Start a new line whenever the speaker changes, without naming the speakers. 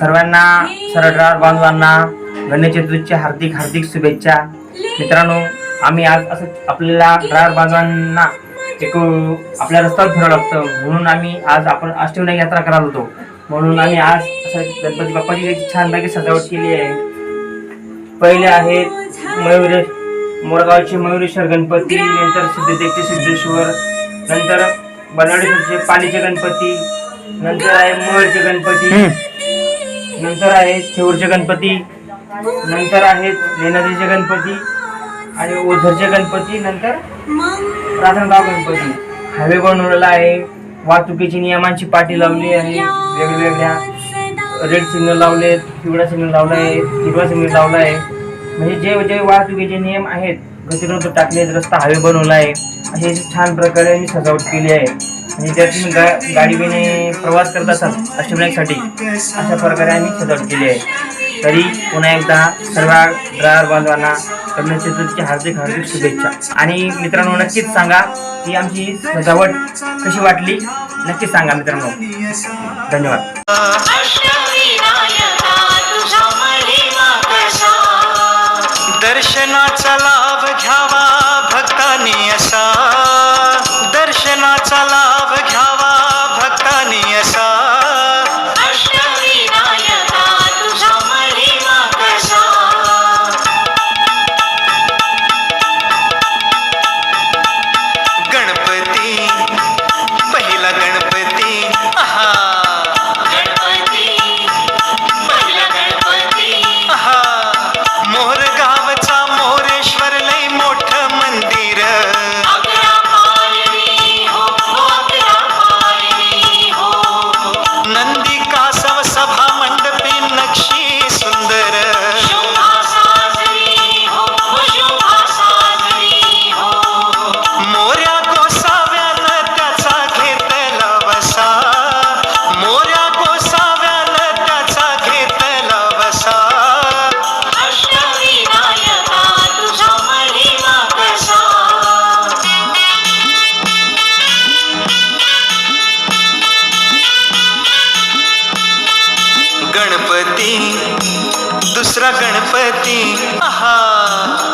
सर्वांना सरडरार बांधवांना गणेश चतुर्थीच्या हार्दिक हार्दिक शुभेच्छा. मित्रांनो आम्ही आज असं आपल्याला रार बांधवांना एक आपल्या रस्त्यावर फिरावं लागतं. म्हणून आम्ही आज आपण अष्टविनायक यात्रा करायला होतो. म्हणून आम्ही आज असं गणपती बाप्पाची एक छानपैकी सजावट केली आहे. पहिले आहेत मयुरे मोरगावचे मयुरेश्वर गणपती नंतर सिद्धदेवचे सिद्धेश्वर नंतर बनाडेश्वरचे पालीचे गणपती नंतर आहे मोहरचे गणपती. नंतर आहेत थेऊरचे गणपती नंतर आहेत लेणारीचे गणपती आणि ओझरचे गणपती नंतर राजनगाव गणपती. हायवे बनवलेला आहे वाहतुकीची नियमांची पाटी लावली आहे वेगवेगळ्या रेड सिग्नल लावले पिवळा सिग्नल लावला आहे हिरवा सिग्नल लावला आहे म्हणजे जे जे वाहतुकीचे नियम आहेत गतिरोधक टाकले रस्ता हायवे बनवला आहे. असे छान प्रकारे मी सजावट केली आहे. आणि त्यात गा गाडीने प्रवास करत असाल अष्टविनायकसाठी. अशा प्रकारे आम्ही सजावट केली आहे. तरी पुन्हा एकदा सर्व ड्रायव्हर बांधवांना गणेश चतुर्थीची हार्दिक हार्दिक शुभेच्छा. आणि मित्रांनो नक्कीच सांगा की आमची सजावट कशी वाटली? नक्कीच सांगा मित्रांनो. धन्यवाद.
गणपती दुसरा गणपती. आहा.